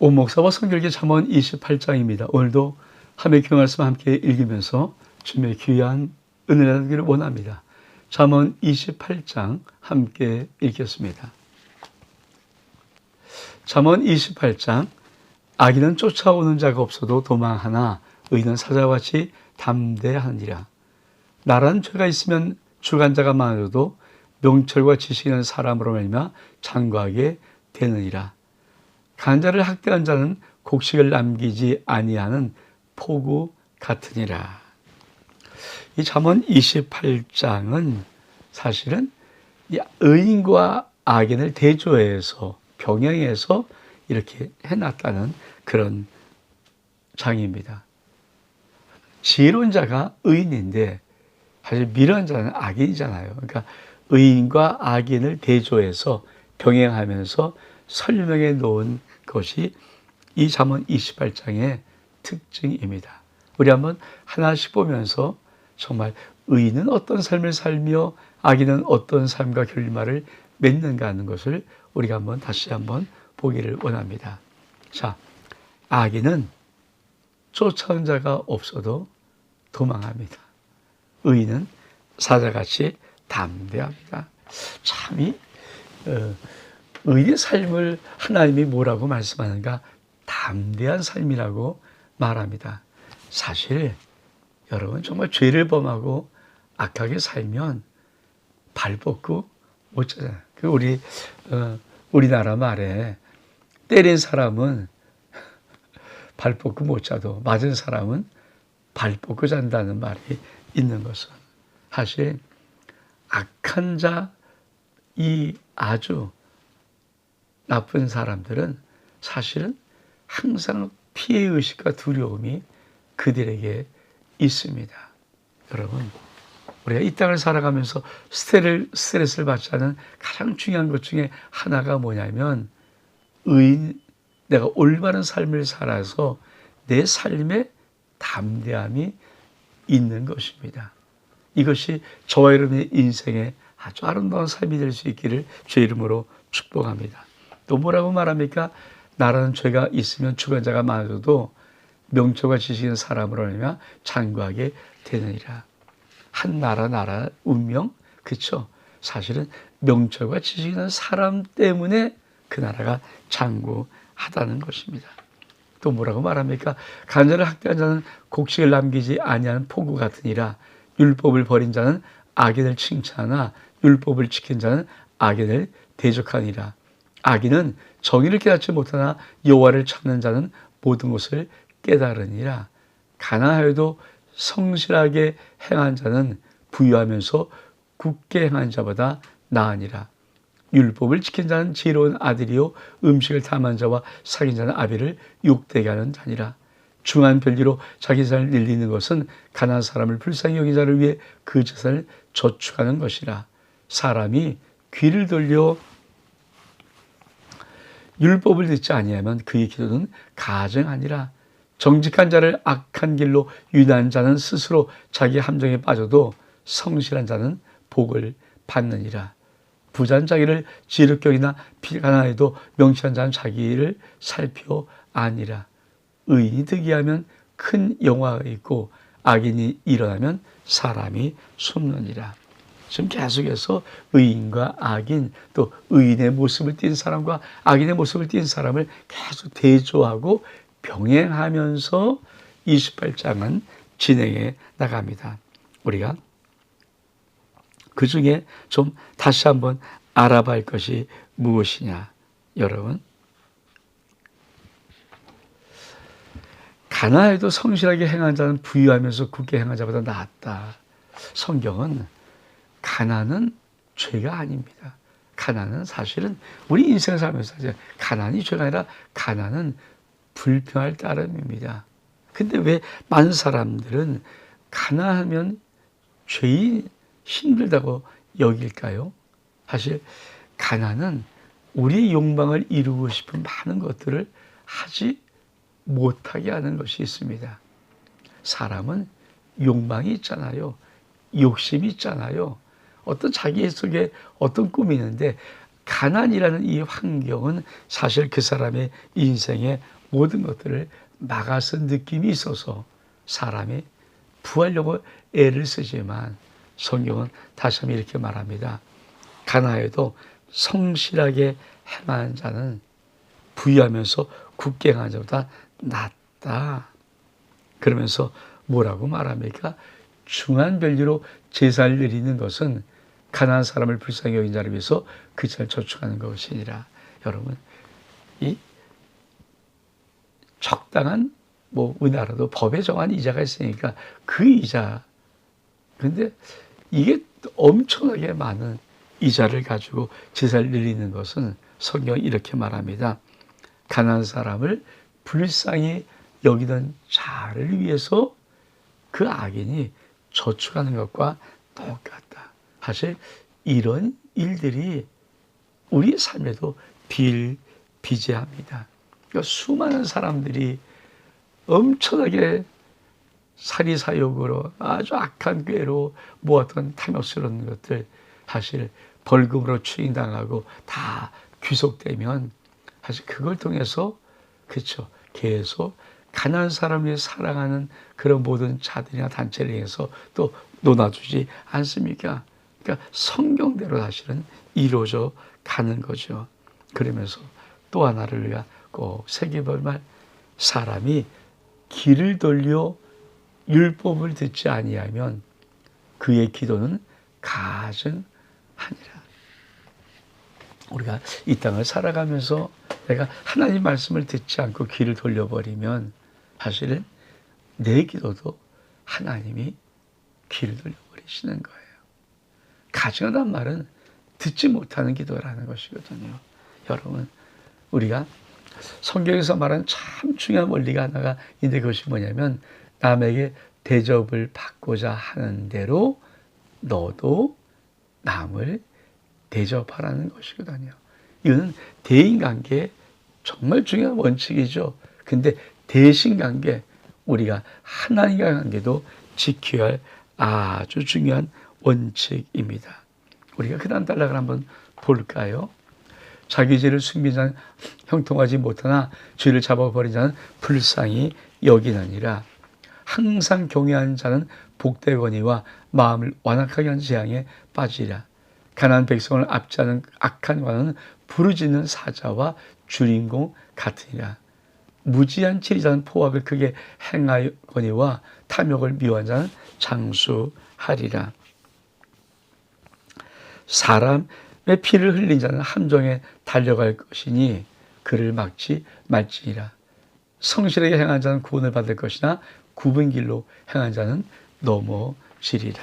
오목사와 성결기 잠언 28장입니다. 오늘도 함의 그 말씀 함께 읽으면서 주님의 귀한 은혜를 나기를 원합니다. 잠언 28장 함께 읽겠습니다. 잠언 28장 악인은 쫓아오는 자가 없어도 도망하나 의는 사자같이 담대하니라. 나라는 죄가 있으면 주관자가 많아도 명철과 지식 있는 사람으로 말미암아 장구하게 되느니라. 간자를 학대한 자는 곡식을 남기지 아니하는 포구 같으니라. 이 잠언 28장은 사실은 이 의인과 악인을 대조해서 병행해서 이렇게 해놨다는 그런 장입니다. 지혜로운 자가 의인인데 사실 미련한 자는 악인이잖아요. 그러니까 의인과 악인을 대조해서 병행하면서 설명해 놓은 것이 이 잠언 28장의 특징입니다. 우리 한번 하나씩 보면서 정말 의인은 어떤 삶을 살며 악인은 어떤 삶과 결말을 맺는가 하는 것을 우리가 한번 다시 한번 보기를 원합니다. 자, 악인은 쫓아온 자가 없어도 도망합니다. 의인은 사자같이 담대합니다. 참이 어, 의의 삶을 하나님이 뭐라고 말씀하는가? 담대한 삶이라고 말합니다. 사실 여러분 정말 죄를 범하고 악하게 살면 발 뻗고 못 자잖아요. 그 우리 어, 우리나라 말에 때린 사람은 발 뻗고 못 자도 맞은 사람은 발 뻗고 잔다는 말이 있는 것은 사실 악한 자 이 아주 나쁜 사람들은 사실은 항상 피해 의식과 두려움이 그들에게 있습니다. 여러분, 우리가 이 땅을 살아가면서 스트레스를, 받지 않은 가장 중요한 것 중에 하나가 뭐냐면 의인, 내가 올바른 삶을 살아서 내 삶에 담대함이 있는 것입니다. 이것이 저와 여러분의 인생의 아주 아름다운 삶이 될 수 있기를 주 이름으로 축복합니다. 또 뭐라고 말합니까? 나라는 죄가 있으면 주관자가 많아도 명초가 지식인 사람으로 하면 장구하게 되느니라. 한 나라 나라 운명 그쵸? 사실은 명철과 지식 있는 사람 때문에 그 나라가 장구하다는 것입니다. 또 뭐라고 말합니까? 간절을 학대한 자는 곡식을 남기지 아니하는 포구 같으니라. 율법을 버린 자는 악인을 칭찬하나 율법을 지킨 자는 악인을 대적하니라. 악인은 정의를 깨닫지 못하나 여호와를 찾는 자는 모든 것을 깨달으니라. 가난하여도 성실하게 행한 자는 부유하면서 굳게 행한 자보다 나으니라. 율법을 지킨 자는 지혜로운 아들이요 음식을 탐한 자와 사귄 자는 아비를 욕되게 하는 자니라. 중한 별리로 자기 재산을 늘리는 것은 가난한 사람을 불쌍히 여긴 자를 위해 그 재산을 저축하는 것이라. 사람이 귀를 돌려 율법을 듣지 아니하면 그의 기도는 가증하니라. 정직한 자를 악한 길로 유인한 자는 스스로 자기 함정에 빠져도 성실한 자는 복을 받느니라. 부자는 자기를 여기나 가난해도 명치한 자는 자기를 살펴 아니라. 의인이 득이하면 큰 영화가 있고 악인이 일어나면 사람이 숨느니라. 지금 계속해서 의인과 악인 또 의인의 모습을 띈 사람과 악인의 모습을 띈 사람을 계속 대조하고 병행하면서 28장은 진행해 나갑니다. 우리가 그 중에 좀 다시 한번 알아봐야 할 것이 무엇이냐, 여러분. 가나에도 성실하게 행한 자는 부유하면서 굳게 행한 자보다 낫다. 성경은 가난은 죄가 아닙니다. 가난은 사실은 우리 인생 살면서 가난이 죄가 아니라 가난은 불평할 따름입니다. 근데 왜 많은 사람들은 가난하면 죄인 힘들다고 여길까요? 사실 가난은 우리의 욕망을 이루고 싶은 많은 것들을 하지 못하게 하는 것이 있습니다. 사람은 욕망이 있잖아요. 욕심이 있잖아요. 어떤 자기 속에 어떤 꿈이 있는데 가난이라는 이 환경은 사실 그 사람의 인생의 모든 것들을 막아선 느낌이 있어서 사람이 부하려고 애를 쓰지만 성경은 다시 한번 이렇게 말합니다. 가나에도 성실하게 행하는 자는 부유하면서 굳게 행하는 자보다 낫다. 그러면서 뭐라고 말합니까? 중한 별리로 제사를 드리는 것은 가난한 사람을 불쌍히 여긴 자를 위해서 그 자를 저축하는 것이니라. 여러분, 이 적당한 뭐 우리나라도 법에 정한 이자가 있으니까 그 이자 근데 이게 엄청나게 많은 이자를 가지고 제사를 드리는 것은 성경이 이렇게 말합니다. 가난한 사람을 불쌍히 여기던 자를 위해서 그 악인이 저축하는 것과 똑같다. 사실 이런 일들이 우리 삶에도 비일비재합니다. 그러니까 수많은 사람들이 엄청나게 사리사욕으로 아주 악한 꾀로 모았던 탐욕스러운 것들 사실 벌금으로 추인당하고 다 귀속되면 사실 그걸 통해서 그렇죠 계속 가난한 사람을 사랑하는 그런 모든 자들이나 단체를 위해서 또 논아주지 않습니까? 그러니까 성경대로 사실은 이루어져 가는 거죠. 그러면서 또 하나를 우리가 꼭 새겨볼 말 사람이 길을 돌려 율법을 듣지 아니하면 그의 기도는 가증하니라. 우리가 이 땅을 살아가면서 내가 하나님 말씀을 듣지 않고 귀를 돌려버리면 사실은 내 기도도 하나님이 귀를 돌려버리시는 거예요. 가증하단 말은 듣지 못하는 기도라는 것이거든요. 여러분, 우리가 성경에서 말하는 참 중요한 원리가 하나가 있는데 그것이 뭐냐면 남에게 대접을 받고자 하는 대로 너도 남을 대접하라는 것이거든요. 이거는 대인관계 정말 중요한 원칙이죠. 근데 대신관계 우리가 하나님과 관계도 지켜야 할 아주 중요한 원칙입니다. 우리가 그 다음 단락을 한번 볼까요? 자기 죄를 숨긴 자는 형통하지 못하나 죄를 잡아버린 자는 불쌍히 여기느니라. 항상 경외하는 자는 복되거니와 마음을 완악하게 하는 재앙에 빠지리라. 가난한 백성을 압제하는 악한 관은 부르짖는 사자와 주인공 같으니라. 무지한 치리자는 포악을 크게 행하거니와 탐욕을 미워한 자는 장수하리라. 사람의 피를 흘린 자는 함정에 달려갈 것이니 그를 막지 말지니라. 성실하게 행한 자는 구원을 받을 것이나 굽은 길로 행한 자는 넘어지리라.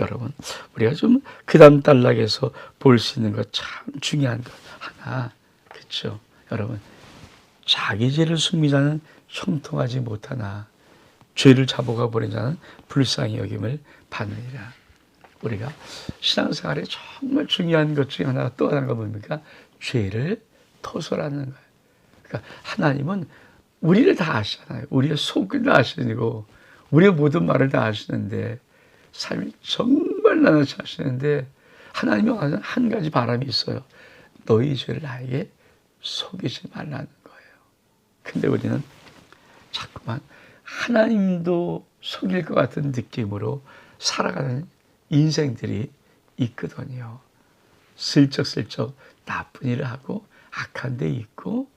여러분, 우리가 좀 그 다음 단락에서 볼 수 있는 것 참 중요한 것 하나, 그렇죠? 여러분, 자기 죄를 숨기 자는 형통하지 못하나 죄를 잡아가 버린 자는 불쌍히 여김을 받느니라. 우리가 신앙생활에 정말 중요한 것 중에 하나가 또 하나가 뭡니까? 죄를 토설하는 거예요. 그러니까 하나님은 우리를 다 아시잖아요. 우리의 다 아시고 우리의 모든 말을 다 아시는데 삶이 정말 나눠지 아시는데 하나님이 하는 한 가지 바람이 있어요. 너희 죄를 나에게 속이지 말라는 거예요. 근데 우리는 자꾸만 하나님도 속일 것 같은 느낌으로 살아가는 인생들이 있거든요. 슬쩍슬쩍 나쁜 일을 하고 악한 데 있고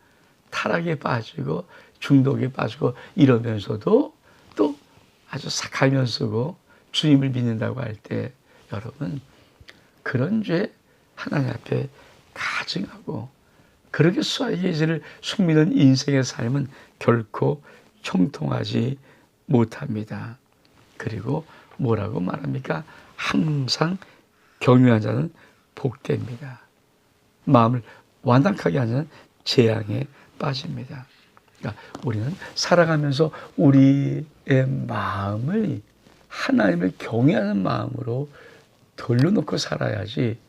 타락에 빠지고 중독에 빠지고 이러면서도 또 아주 착하면 쓰고 주님을 믿는다고 할 때 여러분 그런 죄 하나님 앞에 가증하고 그렇게 수아의 죄를 숙미는 인생의 삶은 결코 형통하지 못합니다. 그리고 뭐라고 말합니까? 항상 경유한 자는 복됩니다. 마음을 완악하게 하는 재앙에 빠집니다. 그러니까 우리는 살아가면서 우리의 마음을 하나님을 경외하는 마음으로 돌려놓고 살아야지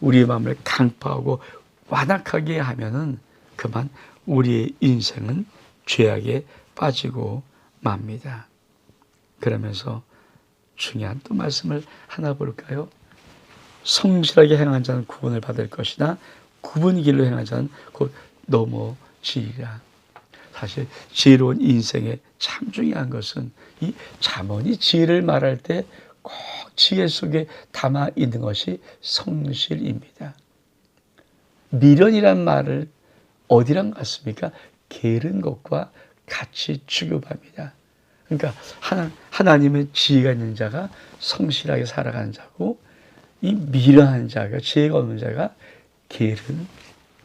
우리의 마음을 강파하고 완악하게 하면은 그만 우리의 인생은 죄악에 빠지고 맙니다. 그러면서 중요한 또 말씀을 하나 볼까요? 성실하게 행한 자는 구원을 받을 것이나 구분 길로 행하지 않은 곧 넘어지리라. 사실 지혜로운 인생에 참 중요한 것은 이 잠언이 지혜를 말할 때 꼭 지혜 속에 담아 있는 것이 성실입니다. 미련이란 말을 어디랑 같습니까? 게으른 것과 같이 취급합니다. 그러니까 하나, 하나님의 지혜가 있는 자가 성실하게 살아가는 자고 이 미련한 자가 지혜가 없는 자가 게으른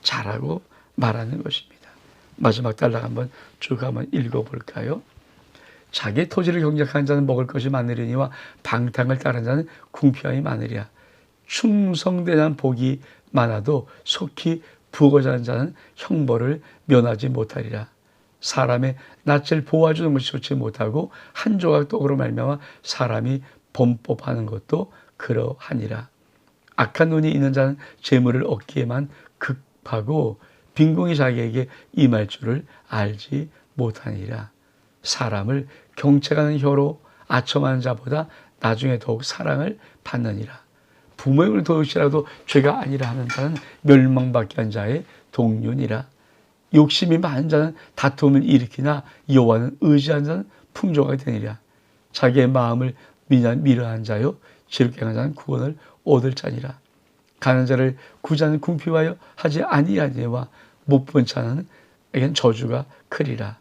자라고 말하는 것입니다. 마지막 단락 한번 쭉 한번 읽어볼까요? 자기 토지를 경작하는 자는 먹을 것이 많으려니와 방탕을 따르는 자는 궁핍함이 많으리라. 충성되는 복이 많아도 속히 부고자 하는 자는 형벌을 면하지 못하리라. 사람의 낯을 보아주는 것이 좋지 못하고 한 조각 떡으로 말미암아 사람이 범법하는 것도 그러하니라. 악한 눈이 있는 자는 재물을 얻기에만 급하고 빈궁이 자기에게 임할 줄을 알지 못하니라. 사람을 경책하는 혀로 아첨하는 자보다 나중에 더욱 사랑을 받느니라. 부모를 도우시라도 죄가 아니라 하는 자는 멸망받게 한 자의 동륜이라. 욕심이 많은 자는 다툼을 일으키나 여호와는 의지한 자는 풍조가 되니라. 자기의 마음을 미련한 자요 지롭게 한 자는 구원을 얻을 자니라. 가는 자를 구자는 궁핍하여 하지 아니하니와 못 본 자는 에겐 저주가 크리라.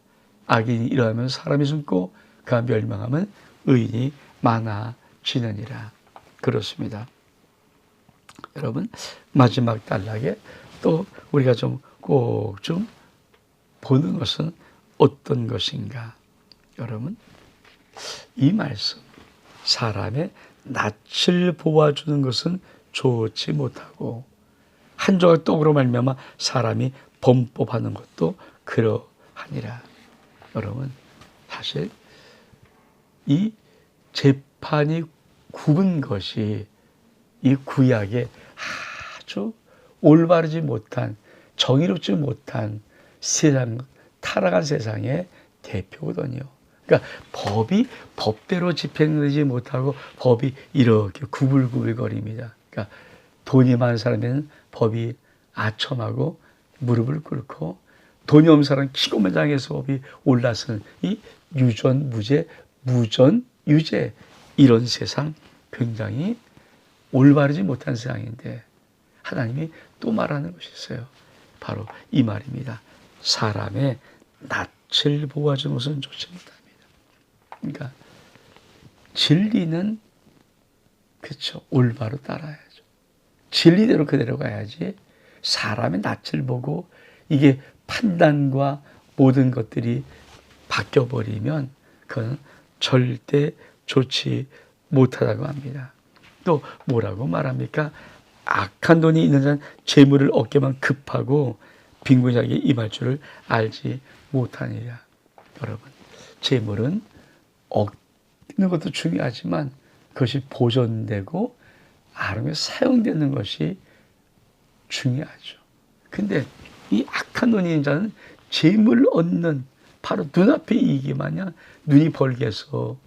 악인이 일어나면 사람이 숨고 그가 멸망하면 의인이 많아지느니라. 그렇습니다. 여러분 마지막 단락에 또 우리가 좀 꼭좀 보는 것은 어떤 것인가? 여러분 이 말씀 사람의 낯을 보아주는 것은 좋지 못하고 한 조각 떡으로 말미암아 사람이 범법하는 것도 그러하니라. 여러분 사실 이 재판이 굽은 것이 이 구약에 아주 올바르지 못한 정의롭지 못한 세상 타락한 세상의 대표거든요. 그러니까 법이 법대로 집행되지 못하고 법이 이렇게 구불구불거립니다. 그러니까 돈이 많은 사람에는 법이 아첨하고 무릎을 꿇고 돈이 없는 사람 키고매장해서 법이 올라서는 이 유전 무죄 무전 유죄 이런 세상 굉장히 올바르지 못한 세상인데 하나님이 또 말하는 것이 있어요. 바로 이 말입니다. 사람의 낯을 보아주는 것은 좋지 못합니다. 그러니까 진리는 그렇죠. 올바로 따라야죠. 진리대로 그대로 가야지 사람의 낯을 보고 이게 판단과 모든 것들이 바뀌어 버리면 그건 절대 좋지 못하다고 합니다. 또 뭐라고 말합니까? 악한 돈이 있는 자는 재물을 얻게만 급하고 빈곤 자에게 임할 줄을 알지 못하니라. 여러분, 재물은 얻는 것도 중요하지만 그것이 보존되고 아름에 사용되는 것이 중요하죠. 근데 이 악한 있는 자는 재물을 얻는 바로 눈앞의 이익이 마냥 눈이 벌게 해서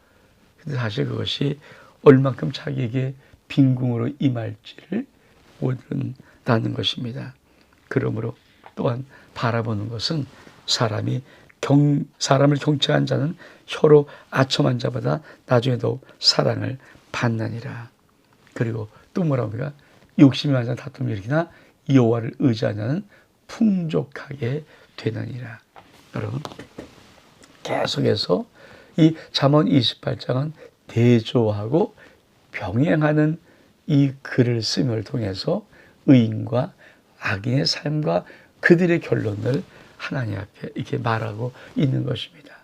근데 사실 그것이 얼만큼 자기에게 빈궁으로 임할지를 모른다는 것입니다. 그러므로 또한 바라보는 것은 사람이 경, 사람을 경책한 자는 혀로 아첨한 자보다 나중에 더 사랑을 받느니라. 그리고 또 뭐라고 합니까? 욕심이 많은 다툼이 일으키나 여호와를 의지하는 풍족하게 되느니라. 여러분 계속해서 이 잠언 28장은 대조하고 병행하는 이 글을 쓰임을 통해서 의인과 악인의 삶과 그들의 결론을 하나님 앞에 이렇게 말하고 있는 것입니다.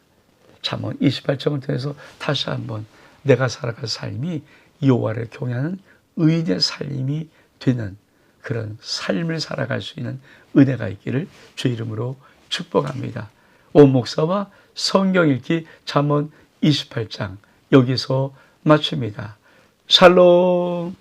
잠언 28장을 통해서 다시 한번 내가 살아갈 삶이 여호와를 경외하는 의인의 삶이 되는 그런 삶을 살아갈 수 있는 은혜가 있기를 주 이름으로 축복합니다. 온 목사와 성경 읽기 잠언 28장 여기서 마칩니다. 샬롬